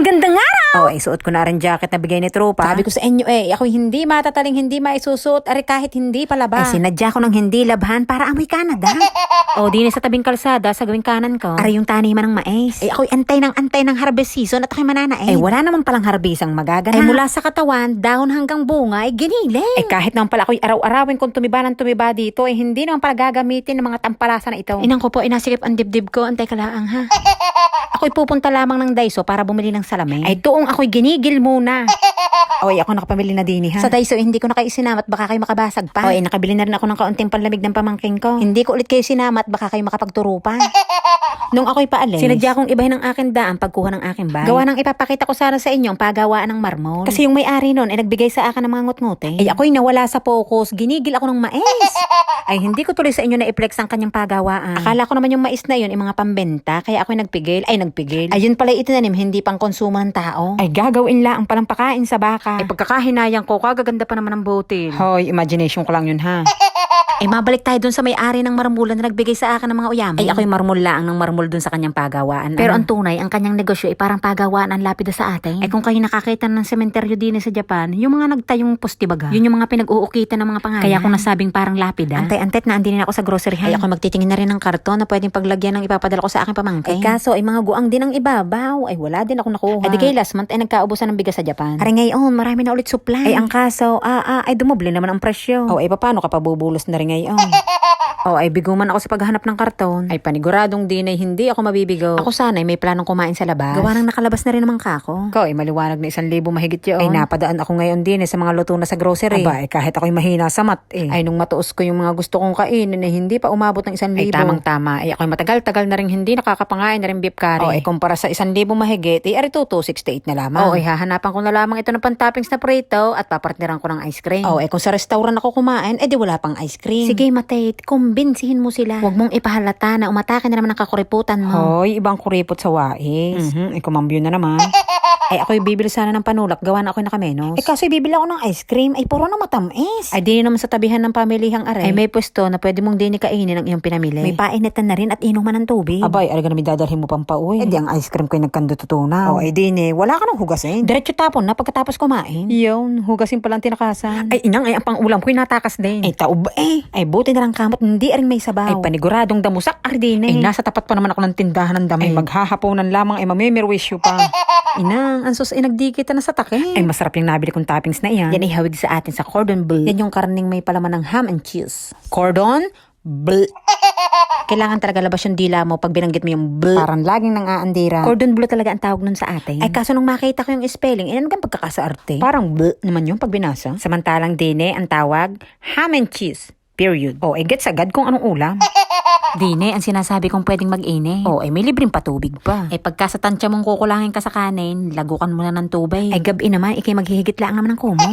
Magandang araw! Oh, ay suot ko na rin jacket na bigay ni Tropa. Sabi ko sa inyo eh, ako hindi matataling hindi maisusot, ari kahit hindi palaba. Ay sinadya ko ng hindi labhan para amoy Canada. o di sa tabing kalsada, sa gawing kanan ko. Aray yung taniman ng mais. eh ako'y antay ng antay ng harvest season at ako'y mananaig. Ay wala naman palang harbisang magaganap. Ay mula sa katawan, dahon hanggang bunga, ay giniling. Eh kahit naman pala ako'y araw-arawin kung tumiba ng tumiba dito, eh hindi naman pala gagamitin ng mga tampalasa na ito. Inang ko po, inasikip ang dibdib ko, antay ka laang ha. ako'y pupunta lamang ng Daiso para bumili ng salamin. Ay doong ako'y ginigil muna. Oy, ako nakapamili na din ha. Sa Daiso, hindi ko na kayo sinamat, baka kayo makabasag pa. Oy, nakabili na rin ako ng kaunting panlamig ng pamangking ko. Hindi ko ulit kayo sinamat, baka kayo makapagturo pa. Nung ako'y paalis, Sinadya kong ibahin ang akin daan pagkuha ng aking bag. gawa ng ipapakita ko sana sa inyo ang pagawaan ng marmol. Kasi yung may-ari nun, ay nagbigay sa akin ng mga ngut-ngute. Ay ako'y nawala sa focus, ginigil ako ng mais. Ay hindi ko tuloy sa inyo na i-flex ang kanyang pagawaan. Akala ko naman yung mais na yun, ay mga pambenta, kaya ako'y nagpigil, ay nagpigil. Ayun pala itinanim, hindi pang konsumo ng tao. Ay gagawin lang palang pakain sa baka. Ay pagkakahinayang ko, kagaganda pa naman ng botil. Hoy, imagination ko lang yun ha. Ay mabalik tayo dun sa may-ari ng marmulan na nagbigay sa akin ng mga uyaman. Ay ako'y marmol lang ng marmol dun sa kanyang pagawaan. Pero Ano? ang tunay, ang kanyang negosyo ay parang pagawaan ang lapida sa atin. Ay kung kayo nakakita ng sementeryo din sa Japan, yung mga nagtayong postibaga, yun yung mga pinag-uukitan ng mga pangalan. Kaya kung nasabing parang lapida, Antay-antet na andin ako sa grocery ay ako magtitingin na rin ng karton na pwedeng paglagyan ng ipapadala ko sa aking Ay pamangkin. kaso, ay mga guang din ang ibabaw. Ay wala din ako nakuha. Ay di kay last month ay nagkaubusan ng bigas sa Japan. Aray ngayon, marami na ulit supply. Ay ang kaso, ah, ah, ay dumoble naman ang presyo. Oh, ay paano ka pa bubulos na rin ngayon? Oh, ay biguman ako sa paghahanap ng karton. ay paniguradong din ay hindi ako mabibigo. Ako sana ay may planong kumain sa labas. Gawa nang nakalabas na rin naman kako. Ikaw ay maliwanag na isang libo mahigit yun. Ay napadaan ako ngayon din eh, sa mga luto na sa grocery. Aba, eh, kahit ako'y mahina sa mat eh. Ay nung matuos ko yung mga gusto kong kainin ay hindi pa umabot ng isang Ay, libo. tamang tama. Ay ako'y matagal-tagal na rin hindi nakakapangain na rin beef curry. Oh, ay kumpara sa isang libo mahigit, eh, arito 268 na lamang. Oo, ay hahanapan ko na lamang ito ng pantoppings na prito at papartneran ko ng ice cream. Oh, eh kung sa restaurant ako kumain, eh di wala pang ice cream. Sige, Matay, kumbinsihin mo sila. Huwag mong ipahalata na umatake na naman ang kakuriputan mo. Hoy, ibang kuripot sa wais. Mhm, eh kumambyo na naman. Ay, ako'y bibili sana ng panulak. Gawa na ako'y nakamenos. eh kasi bibili ako ng ice cream, ay puro na matamis. Ay, di naman sa tabihan ng pamilihang aray. Ay, may pwesto na pwede mong din kainin ang iyong pinamili. May painitan na rin at inuman ng tubig. Abay, alaga na may dadalhin mo pang pauwi. Eh di ang ice cream ko'y nagkandututunaw. Oh, eh di ne, wala ka nang hugasin. Diretso tapon na pagkatapos kumain. Yun, hugasin palang tinakasan. Ay inang, ay ang pang-ulam ko'y natakas din. Ay, taob eh. Ay buti na lang kamot, hindi rin may sabaw. Ay, paniguradong damusak ardine. Ay, nasa tapat pa naman ako ng tindahan ng damit. Ay, maghahaponan lamang ay mamimirwisyo pa. Inang, ang sus ay nagdikita na sa takip. ay, masarap yung nabili kong toppings na iyan. Yan ay hawig sa atin sa cordon bleu. Yan yung karning may palaman ng ham and cheese. Cordon bleu. Kailangan talaga labas yung dila mo pag binanggit mo yung bleu. Parang laging nang aandira. Cordon bleu talaga ang tawag nun sa atin. Ay kaso nung makita ko yung spelling, eh ano kang pagkakasaarte? parang bleu naman yung pag binasa. Samantalang dine ang tawag, ham and cheese. Period. O, eh, gets agad kung anong ulam. Dine, ang sinasabi kong pwedeng mag-ine. O, eh, may libreng patubig pa. Eh pagka sa tansya mong kukulangin ka sa kanin, lagukan mo na ng tubay. Ay, gabi naman, ikay maghihigit lang naman ng kumo.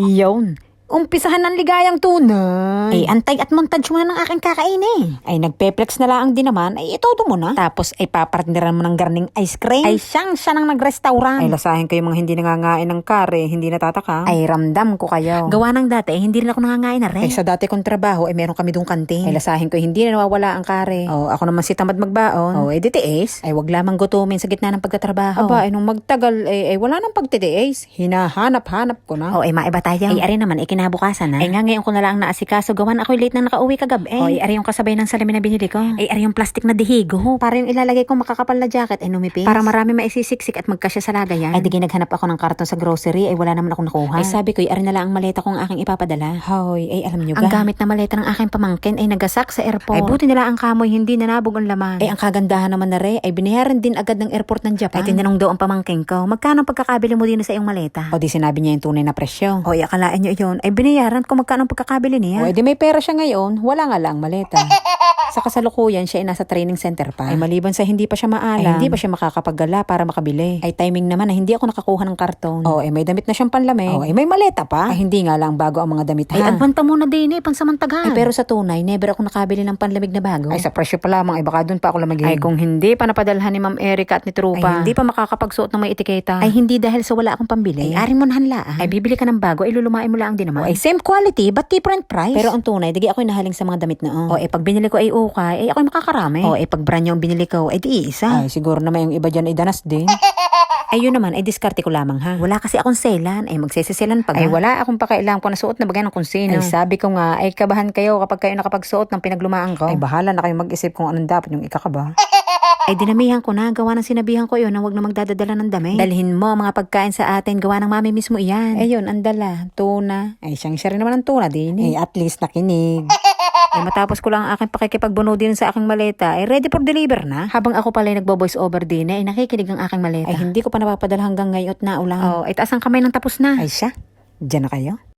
Yun. Umpisahan ng ligayang tunay. Ay, antay at montage mo na ng aking kakainin. Ay, nagpeplex na lang din naman. Ay, itodo mo na. Tapos ay papartneran mo ng garning ice cream. Ay, siyang siya nang nagrestaurant. Ay, lasahin ko yung mga hindi nangangain ng kare, hindi natataka. Ay, ramdam ko kayo. gawa ng dati, hindi rin ako nangangain na rin. Ay, sa dati kong trabaho, ay meron kami doon kantin. Ay, lasahin ko hindi na nawawala ang kare. Oh, ako naman si tamad magbaon. Oh, eh, di tiis. Ay, wag lamang gutumin sa gitna ng pagtatrabaho. Aba, ay, nung magtagal, eh, eh wala nang pagtitiis. Hinahanap-hanap ko na. Oh, ay, maiba tayo. Ay, ari naman, ikinabukasan na. Ay, nga ngayon ko na lang naasikaso. Gawan ako'y late nang nakauwi kagabi. Oh, ay, ari yung kasabay ng salamin na binili ko. Ay, ari yung plastic na dihigo. Para yung ilalagay ko makakapal na jacket ay numipis. Para marami maisisiksik at magkasya sa lagayan. Ay, di naghanap ako ng karton sa grocery, ay wala naman akong nakuha. Ay, sabi ko, ari na lang ang maleta kong aking ipapadala. Hoy, ay alam nyo Ang ga. gamit na maleta ng aking pamangkin ay nagasak sa airport. Ay, buti nila ang kamoy, hindi nanabog ang laman. Ay, ang kagandahan naman na re, ay binayaran din agad ng airport ng Japan. Ay, tinanong daw ang pamangkin ko, magkano ang pagkakabili mo din sa iyong maleta? O di sinabi niya yung tunay na presyo. Ay, akalain nyo yun, ay binayaran kung magkano ang pagkakabili niya. O, di may pera siya ngayon, wala nga lang maleta. sa kasalukuyan, siya ay nasa training center pa. Ay maliban sa hindi pa siya maalam, ay hindi pa siya makakapaggala para makabili. Ay timing naman na hindi ako nakakuha ng karton. O, ay may damit na siyang panlamig. O, ay may maleta pa. Ay hindi nga lang bago ang mga damit Ay, ha. advanta muna din eh, pansamantagan. Ay, pero sa tunay, never ako nakabili ng panlamig na bago. Ay, sa presyo pa lamang, ay baka doon pa ako lamagin. Ay, kung hindi pa napadalhan ni Ma'am Erica at ni Trupa, ay, hindi pa makakapagsuot ng may etiketa. Ay, hindi dahil sa wala akong pambili. Ay, Ay, aring mo nahanlaan. ay bibili ka ng bago, ay lulumain mo lang din naman. naman. O, ay same quality but different price. Pero ang tunay, digi ako nahaling sa mga damit na oh. o eh pag binili ko ay ukay, ay ako'y makakarami. O eh pag brand ang binili ko, ay di isa. Ay, siguro naman yung iba dyan ay danas din. Ayun naman, ay diskarte ko lamang ha. Wala kasi akong selan, ay magsisiselan pag ay wala akong pakailang po nasuot na bagay ng kung sino. Ay sabi ko nga, ay kabahan kayo kapag kayo nakapagsuot ng pinaglumaan ko. Ay bahala na kayo mag-isip kung anong dapat yung ikakaba. Ay dinamihan ko na, gawa ng sinabihan ko yun na wag na magdadadala ng dami. Dalhin mo mga pagkain sa atin, gawa ng mami mismo iyan. Eh yun, ang dala, tuna. Ay siyang siya rin naman ang tuna din. Eh at least nakinig. Ay matapos ko lang ang aking pakikipagbuno din sa aking maleta, ay ready for deliver na. Habang ako pala nagbo-voice over din, ay nakikinig ang aking maleta. Ay hindi ko pa napapadala hanggang ngayon at naulang. Oh, ay taas ang kamay ng tapos na. Ay siya, dyan na kayo.